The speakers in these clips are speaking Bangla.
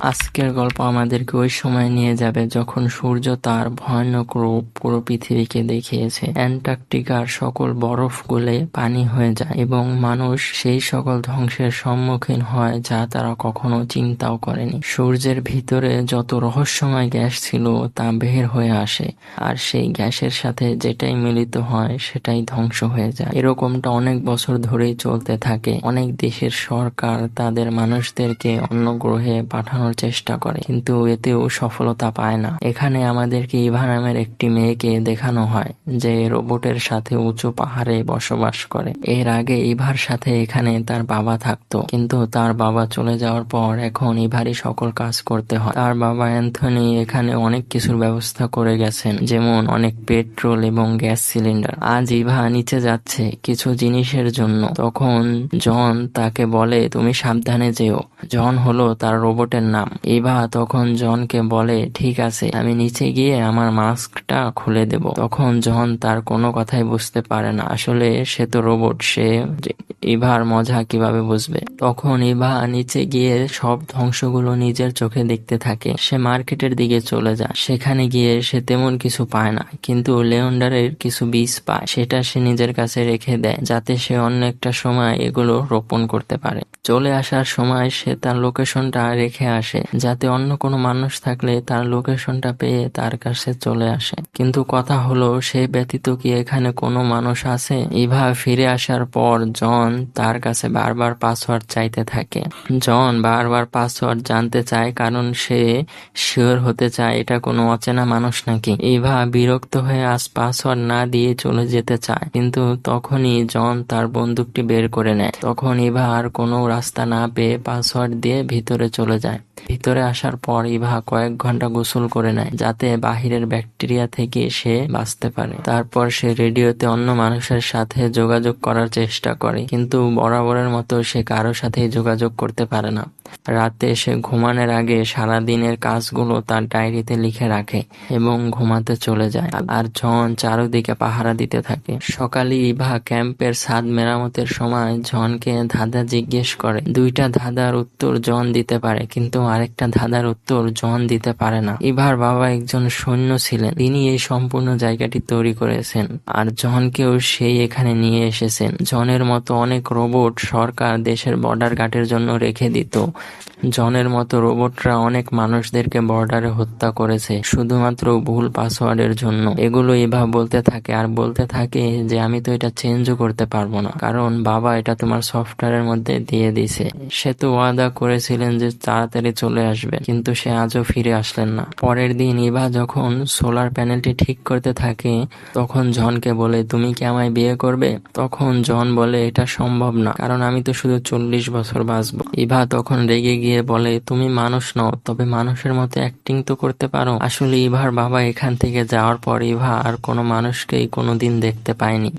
আজকের গল্প আমাদেরকে ওই সময় নিয়ে যাবে যখন সূর্য তার ভয়ানক রূপ পুরো পৃথিবীকে দেখিয়েছে। অ্যান্টার্কটিকার সকল বরফ গলে পানি হয়ে যায় এবং মানুষ সেই সকল ধ্বংসের সম্মুখীন হয় যা তারা কখনো চিন্তাও করেনি। সূর্যের ভিতরে যত রহস্যময় গ্যাস ছিল তা বের হয়ে আসে আর সেই গ্যাসের সাথে যেটাই মিলিত হয় সেটাই ধ্বংস হয়ে যায়। এরকমটা অনেক বছর ধরেই চলতে থাকে। অনেক দেশের সরকার তাদের মানুষদেরকে অন্য গ্রহে পাঠানোর চেষ্টা করে, কিন্তু এতেও সফলতা পায় না। এখানে আমাদেরকে ইভা নামের একটি মেয়েকে দেখানো হয়, যে রোবটের সাথে উঁচু পাহাড়ে বসবাস করে। এর আগে ইভার সাথে এখানে তার বাবা থাকতো, কিন্তু তার বাবা চলে যাওয়ার পর এখন ইভারই সকল কাজ করতে হয়। তার বাবা অ্যান্থনি এখানে অনেক কিছুর ব্যবস্থা করে গেছেন, যেমন অনেক পেট্রোল এবং গ্যাস সিলিন্ডার। আজ ইভা নিচে যাচ্ছে কিছু জিনিসের জন্য। তখন জন তাকে বলে, তুমি সাবধানে যেও। জন হলো তার রোবটের নাম। ইভা তখন জনকে বলে, ঠিক আছে, আমি নিচে গিয়ে আমার মাস্কটা খুলে দেব। তখন জন তার কোনো কথাই বুঝতে পারে না। আসলে সে তো রোবট, সে ইভার মজা কীভাবে বুঝবে? তখন ইভা নিচে গিয়ে সব ধ্বংসগুলো নিজের চোখে দেখতে থাকে। সে মার্কেটের দিকে চলে যায়। সেখানে গিয়ে সে তেমন কিছু পায় না, কিন্তু লেন্ডারের কিছু বীজ পায়। সেটা সে নিজের কাছে রেখে দেয়, যাতে সে অন্য একটা সময় এগুলো রোপণ করতে পারে। চলে আসার সময় সে তার লোকেশনটা রেখে আসে। যাতে অন্য কোনো মানুষ থাকলে তার লোকেশনটা পেয়ে তার কাছে চলে আসে। কিন্তু কথা হলো, সে ব্যতীত কি এখানে কোনো মানুষ আছে? ইভা ফিরে আসার পর জন তার কাছে বারবার পাসওয়ার্ড চাইতে থাকে। জন বারবার পাসওয়ার্ড জানতে চায়, কারণ সে শিওর হতে চায়, এটা কোনো অচেনা মানুষ নাকি? ইভা বিরক্ত হয়ে আজ পাসওয়ার্ড না দিয়ে চলে যেতে চায়, কিন্তু তখনই জন তার বন্দুকটি বের করে নেয়। তখন ইভা আর কোনো রাস্তা না পেয়ে পাসওয়ার্ড দিয়ে ভিতরে চলে যায়। ভিতরে আসার পর ইভা কয়েক ঘণ্টা গোসল করে নেয়, যাতে বাহিরের ব্যাকটেরিয়া থেকে সে বাঁচতে পারে। তারপর সে রেডিওতে অন্য মানুষের সাথে যোগাযোগ করার চেষ্টা করে, কিন্তু বরাবরের মতো সে কারোর সাথেই যোগাযোগ করতে পারে না। রাতে সে ঘুমানোর আগে সারা দিনের কাজগুলো তার ডায়েরিতে লিখে রাখে এবং ঘুমাতে চলে যায়। আর জন চারদিকে পাহারা দিতে থাকে। সকালে ইভা ক্যাম্পের ছাদ মেরামতের সময় জনকে ধাঁধা জিজ্ঞেস করে, দুইটা ধাঁধার উত্তর জন দিতে পারে, কিন্তু আরেকটা ধাঁধার উত্তর জন দিতে পারে না। ইভার বাবা একজন সৈন্য ছিলেন। তিনি এই সম্পূর্ণ জায়গাটি তৈরি করেছেন, আর জনকেও সেই এখানে নিয়ে এসেছেন। জনের মতো অনেক রোবট সরকার দেশের বর্ডার গার্ডের জন্য রেখে দিত। জনের মতো রোবটরা অনেক মানুষদেরকে বর্ডারে হত্যা করেছে, শুধুমাত্র ভুল পাসওয়ার্ডের জন্য। এগুলো এভাবে বলতে থাকে আর বলতে থাকে যে, আমি তো এটা চেঞ্জও করতে পারব না, কারণ বাবা এটা তোমার সফটওয়্যারের মধ্যে দিয়ে দিছে সে তো ওয়াদা করেছিলেন যে, তাড়াতাড়ি চলে আসবে। কিন্তু সে আজও ফিরে আসলেন না। পরের দিন ইভা যখন সোলার প্যানেলটি ঠিক করতে থাকে, তখন জনকে বলে, তুমি কি আমায় বিয়ে করবে? তখন জন বলে, এটা সম্ভব না, কারণ আমি তো শুধু চল্লিশ বছর বাঁচবো। ইভা তখন রেগে গিয়ে বলে, তুমি মানুষ নও, তবে মানুষের মতো অ্যাক্টিং তো করতে পারো। আসলে ইভার বাবা এখান থেকে যাওয়ার পর ইভা আর কোনো মানুষকেই কোনোদিন দেখতে পায়নি।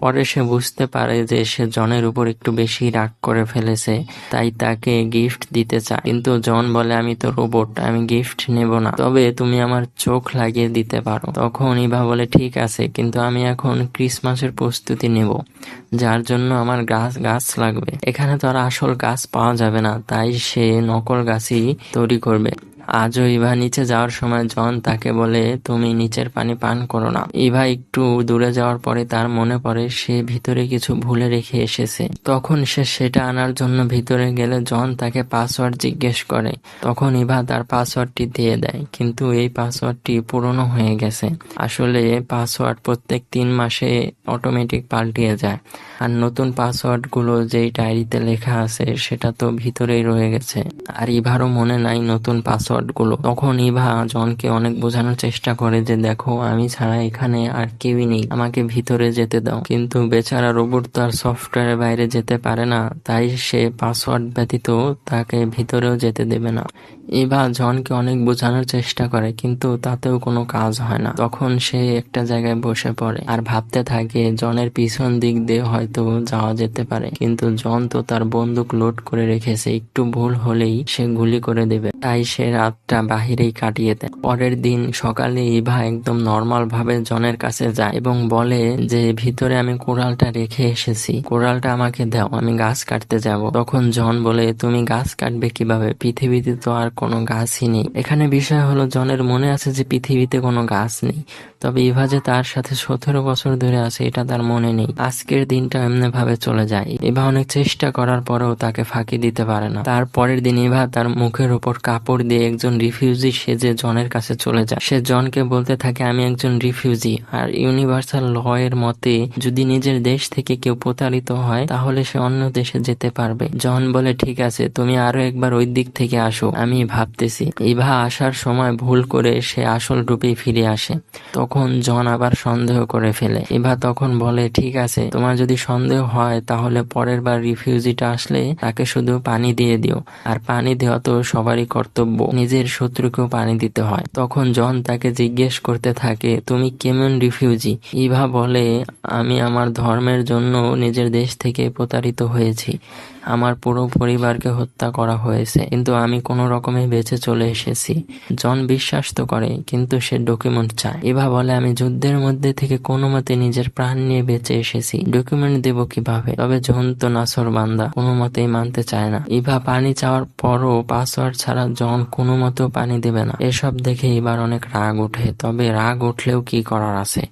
পরে সে বুঝতে পারে যে সে জনের উপর একটু বেশি রাগ করে ফেলেছে, তাই তাকে গিফট দিতে চায়। কিন্তু জন বলে, আমি তো রোবট আমি গিফট নেব না। তবে তুমি আমার চোখ লাগিয়ে দিতে পারো। তখন ইভা বলে, ঠিক আছে, কিন্তু আমি এখন ক্রিসমাসের প্রস্তুতি নেব, যার জন্য আমার গাছ গাছ লাগবে। এখানে তো আর আসল গাছ পাওয়া যাবে না, তাই সে নকল গাছই তৈরি করবে। আজও ইভা নিচে যাওয়ার সময় জন তাকে বলে, তুমি নিচের পানি পান করো না। ইভা একটু দূরে যাওয়ার পরে তার মনে পড়ে, সে ভিতরে কিছু ভুলে রেখে এসেছে। তখন সে সেটা আনার জন্য ভিতরে গেলে জন তাকে পাসওয়ার্ড জিজ্ঞেস করে। তখন ইভা তার পাসওয়ার্ডটি দিয়ে দেয়, কিন্তু এই পাসওয়ার্ডটি পুরনো হয়ে গেছে। আসলে পাসওয়ার্ড প্রত্যেক তিন মাসে অটোমেটিক পাল্টিয়ে যায়। আর নতুন পাসওয়ার্ডগুলো যেই ডায়েরিতে লেখা আছে, সেটা তো ভিতরেই রয়ে গেছে। আর ইভারও মনে নাই নতুন পাসওয়ার্ড গুলো তখন ইভা জনকে অনেক বোঝানোর চেষ্টা করে যে, দেখো, আমি ছাড়া এখানে আর কেউই নেই। আমাকে ভিতরে যেতে দাও। কিন্তু বেচারা রোবট তার সফটওয়্যারের বাইরে যেতে পারে না। তাই সে পাসওয়ার্ড ব্যতীত তাকে ভিতরেও যেতে দেবে না। ইভা জনকে অনেক বোঝানোর চেষ্টা করে, কিন্তু তাতেও কোনো কাজ হয় না। তখন সে একটা জায়গায় বসে পড়ে আর ভাবতে থাকে জনের পিছন দিক দিয়ে হয়তো যাওয়া যেতে পারে, কিন্তু জন তো তার বন্দুক লোড করে রেখেছে, একটু ভুল হলেই সে গুলি করে দেবে। তাই সে রাতটা বাহিরেই কাটিয়ে দেয়। পরের দিন সকালে ইভা একদম নর্মাল ভাবে জনের কাছে যায় এবং বলে যে, ভিতরে আমি কোরালটা রেখে এসেছি কোরালটা আমাকে দাও, আমি গাছ কাটতে যাব। তখন জন বলে, তুমি গাছ কাটবে কীভাবে? পৃথিবীতে তো আর কোনো গাছই নেই। এখানে বিষয় হলো, জনের মনে আছে যে পৃথিবীতে কোনো গাছ নেই। তবে ইভা যে তার সাথে সতেরো বছর ধরে আছে, এটা তার মনে নেই। আজকের দিনটা এমনি ভাবে চলে যায়। ইভা অনেক চেষ্টা করার পরেও তাকে ফাঁকি দিতে পারে না। তার পরের দিন ইভা তার মুখের উপর কাপড় দিয়ে একজন রিফিউজি সেজে জনের কাছে চলে যায়। সে জনকে বলতে থাকে, আমি একজন রিফিউজি। আর ইউনিভার্সাল ল এর মতে, যদি নিজের দেশ থেকে কেউ প্রতারিত হয়, তাহলে সে অন্য দেশে যেতে পারবে। জন বলে, ঠিক আছে, তুমি আরও একবার ওই দিক থেকে আসো। আমি ভাবতেছি। ইভা আসার সময় ভুল করে সে আসল রূপেই ফিরে আসে। তখন জন আবার সন্দেহ করে ফেলে। ইভা তখন বলে, ঠিক আছে, তোমার যদি সন্দেহ হয় তাহলে পরের বার রিফিউজিটা আসলে তাকে শুধু পানি দিয়ে দিও। আর পানি দেওয়া তো সবারই কর্তব্য। নিজের শত্রুকেও পানি দিতে হয়। তখন জন তাকে জিজ্ঞেস করতে থাকে, তুমি কেমন রিফিউজি? ইভা বলে, আমি আমার ধর্মের জন্য নিজের দেশ থেকে প্রতারিত হয়েছি। আমার পুরো পরিবারকে হত্যা করা হয়েছে, কিন্তু আমি কোনো রকমে বেঁচে চলে এসেছি। জন বিশ্বাস তো করে, কিন্তু সে ডকুমেন্ট চায়। ইভা বলে, আমি যুদ্ধের মধ্যে থেকে কোনো মতে নিজের প্রাণ নিয়ে বেঁচে এসেছি। ডকুমেন্ট দেব কীভাবে? তবে জন তো নাসর বান্দা, কোনো মতেই মানতে চায় না। ইভা পানি চাওয়ার পরও পাসওয়ার্ড ছাড়া জন কোনো মতেও পানি দেবে না। এসব দেখে এবার অনেক রাগ ওঠে, তবে রাগ উঠলেও কি করার আছে?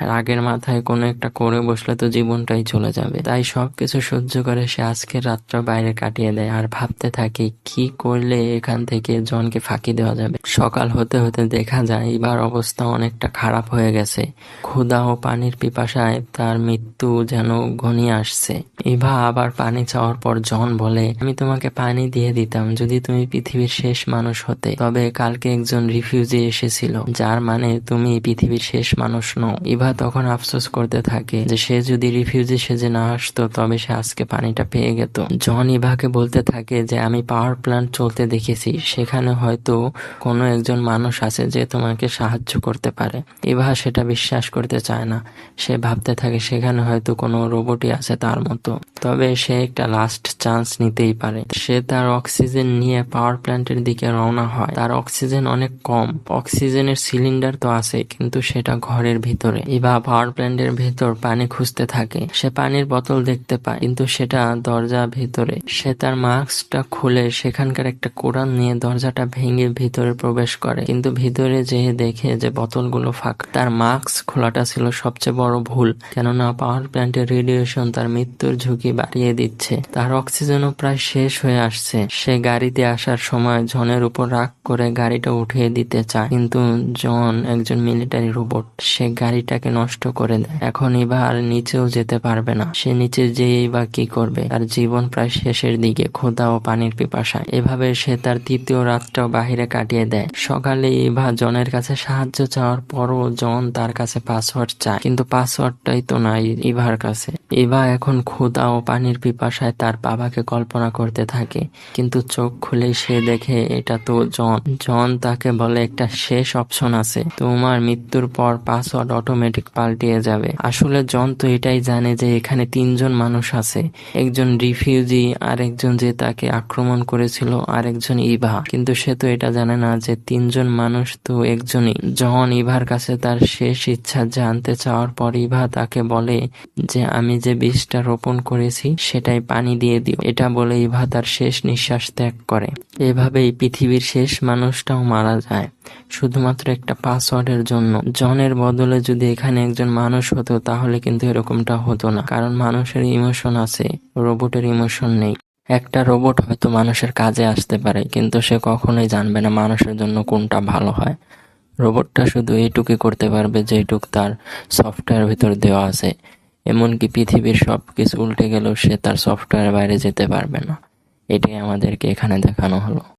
রাগের মাথায় কোনো একটা করে বসলে তো জীবনটাই চলে যাবে। তাই সবকিছু সহ্য করে সে আজকের রাতটা বাইরে কাটিয়ে দেয় আর ভাবতে থাকে, কি করলে এখান থেকে জনকে ফাঁকি দেওয়া যাবে? সকাল হতে হতে দেখা যায়, এবার অবস্থা অনেকটা খারাপ হয়ে গেছে। ক্ষুধা ও পানির পিপাসায় তার মৃত্যু যেন ঘনিয়ে আসছে। ইভা আবার পানি চাওয়ার পর জন বলে, আমি তোমাকে পানি দিয়ে দিতাম যদি তুমি পৃথিবীর শেষ মানুষ হতে। তবে কালকে একজন রিফিউজি এসেছিল, যার মানে তুমি পৃথিবীর শেষ মানুষ নও। ইভা তখন আফসোস করতে থাকে যে সে যদি রিফিউজি সেজে না আসতো, তবে সে আজকে পানিটা পেয়ে গেত। জন ইভাকে বলতে থাকে যে, আমি পাওয়ার প্ল্যান্ট চলতে দেখেছি। সেখানে হয়তো কোনো একজন মানুষ আছে যে তোমাকে সাহায্য করতে পারে। ইভা সেটা বিশ্বাস করতে চায় না। সে ভাবতে থাকে সেখানে হয়তো কোনো রোবটই আছে তার মতো। তবে সে একটা লাস্ট চান্স নিতেই পারে। সে তার অক্সিজেন নিয়ে পাওয়ার প্ল্যান্টের দিকে রওনা হয়। তার অক্সিজেন অনেক কম। অক্সিজেনের সিলিন্ডার তো আছে কিন্তু সেটা ঘরের ভিতরে। ইভা পাওয়ার প্ল্যান্টের ভেতর পানি খুঁজতে থাকে। সে পানির বোতল দেখতে পায়, কিন্তু সেটা দরজা ভিতরে। সে তার মাস্কটা খুলে সেখানকার একটা কোরআন নিয়ে দরজাটা ভেঙে ভিতরে প্রবেশ করে। কিন্তু ভিতরে যেয়ে দেখে যে বোতলগুলো ফাঁকা। তার মাস্ক খোলাটা ছিল সবচেয়ে বড় ভুল, কেননা পাওয়ার প্ল্যান্টের রেডিয়েশন তার মৃত্যুর ঝুঁকি বাড়িয়ে দিচ্ছে। তার অক্সিজেনও প্রায় শেষ হয়ে আসছে। সে গাড়িতে আসার সময় জনের উপর রাগ করে গাড়িটা উঠিয়ে দিতে চায়। কিন্তু জন একজন মিলিটারি রোবট সে গাড়িটাকে নষ্ট করে দেয়। এখন এবার আর নিচেও যেতে পারবে না। সে নিচে যেয়েই বা কি করবে? তার জীবন প্রায় শেষের দিকে। ক্ষুধা ও পানির পিপাসায় এভাবে সে তার তৃতীয় রাতটাও বাহিরে কাটিয়ে দেয়। সকালে ইভা জনের কাছে সাহায্য চাওয়ার পরও জন তার কাছে পাসওয়ার্ড চায়। কিন্তু পাসওয়ার্ডটাই তো নাই ইভার কাছে। ইভা এখন ক্ষুধা ও পানির পিপাসায় তার বাবাকে কল্পনা করতে থাকে। কিন্তু চোখ খুলেই সে দেখে এটা তো জন। জন তাকে বলে, একটা শেষ অপশন আছে। তোমার মৃত্যুর পর পাসওয়ার্ড অটোমেটিক পাল্টিয়ে যাবে। আসলে জন তো এটাই জানে যে এখানে তিনজন মানুষ আছে। একজন রিফিউজি আর একজন যে তাকে আক্রমণ করেছিল আর একজন ইভা। কিন্তু সে তো এটা জানে না যে তিনজন মানুষ তো একজনই। জন ইভার কাছে তার শেষ ইচ্ছা জানতে চাওয়ার পর ইভা তাকে বলে যে, আমি যে বীজটা রোপণ করেছি, সেটাই পানি দিয়ে দিও। এটা বলে ইভা তার শেষ নিঃশ্বাস ত্যাগ করে। এভাবেই পৃথিবীর শেষ মানুষটাও মারা যায়। শুধুমাত্র একটা পাসওয়ার্ডের জন্য। জনের বদলে যদি এখানে একজন মানুষ হতো, তাহলে কিন্তু এরকমটা হতো না। কারণ মানুষের ইমোশন আছে, রোবটের ইমোশন নেই। একটা রোবট হয়তো মানুষের কাজে আসতে পারে, কিন্তু সে কখনোই জানবে না মানুষের জন্য কোনটা ভালো হয়। রোবটটা শুধু এইটুকুই করতে পারবে যেটুক তার সফটওয়্যার ভিতর দেওয়া আছে। এমনকি পৃথিবীর সব কিছু উল্টে গেলেও সে তার সফটওয়্যার বাইরে যেতে পারবে না। এটাই আমাদেরকে এখানে দেখানো হলো।